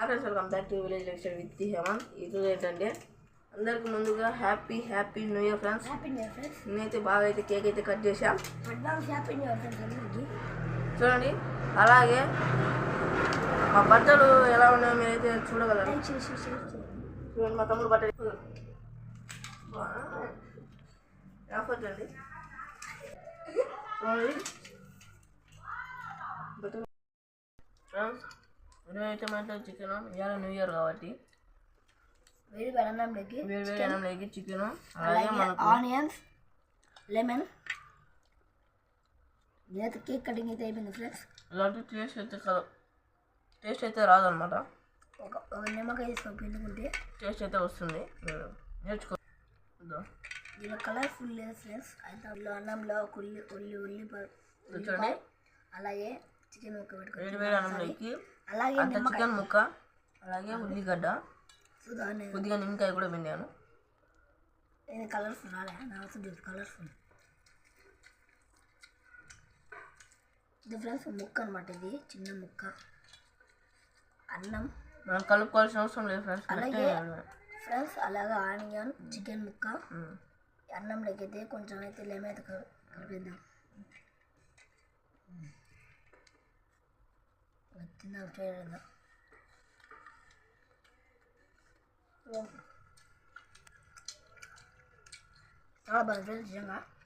Friends welcome back to village lecture with Hemanth ఈరోజు ఏంటంటే అందరికి ముందుగా happy happy new year friends happy new year friends నేనైతే బాగా అయితే కేక్ అయితే కట్ చేశాం. Advance happy new year friends అందరికి. చూడండి అలాగే మా బట్టలు ఎలా ఉన్నాయో మీరైతే చూడగలరు. చేసి షేర్ చేయండి చూడండి మా తమ్ముడు బట్టలు అండి. చూడండి. బట్టలు. ఫ్రెండ్స్ ఐటమ్ అంటే చికెన్ ఇవాళ న్యూ ఇయర్ కాబట్టి వేడి బెల్లంలోకి వేరు వేరు అన్నంలోకి చికెన్ అలాగే మనకు ఆనియన్స్ లెమన్ ఇదైతే కేక్ కటింగ్ అయితే అయిపోయింది ఫ్రెండ్స్ ఇలాంటి టేస్ట్ అయితే కాదు టేస్ట్ అయితే రాదనమాట ఒక ఒక నిమ్మకాయ తీసుకొని పిండుకుంటే టేస్ట్ అయితే వస్తుంది నేర్చుకో. దీనిలో కలర్ఫుల్ లేదు ఫ్రెండ్స్ అయితే అన్నంలో ఒక ఉల్లి ఉల్లి ఉల్లి అలాగే చికెన్ ముక్క అన్నంలోకి అలాగే అంత చికెన్ ముక్క అలాగే ఉల్లిగడ్డ. కొద్దిగా నిమ్మకాయ కూడా పిండాను. ఇది కలర్ఫుల్ రాలే నా వస్తుంది కలర్ఫుల్ ఇది ఫ్రెండ్స్ ముక్క అనమాట ఇది చిన్న ముక్క. అన్నం. మనం కలుపుకోవాల్సిన అవసరం లేదు ఫ్రెండ్స్ అలాగే ఫ్రెండ్స్ అలాగే ఆనియన్ చికెన్ ముక్క. అన్నంలోకి అయితే కొంచెం అయితే కల- కలిపేద్దాం. 正在追着呢。我，老板，准行啊来。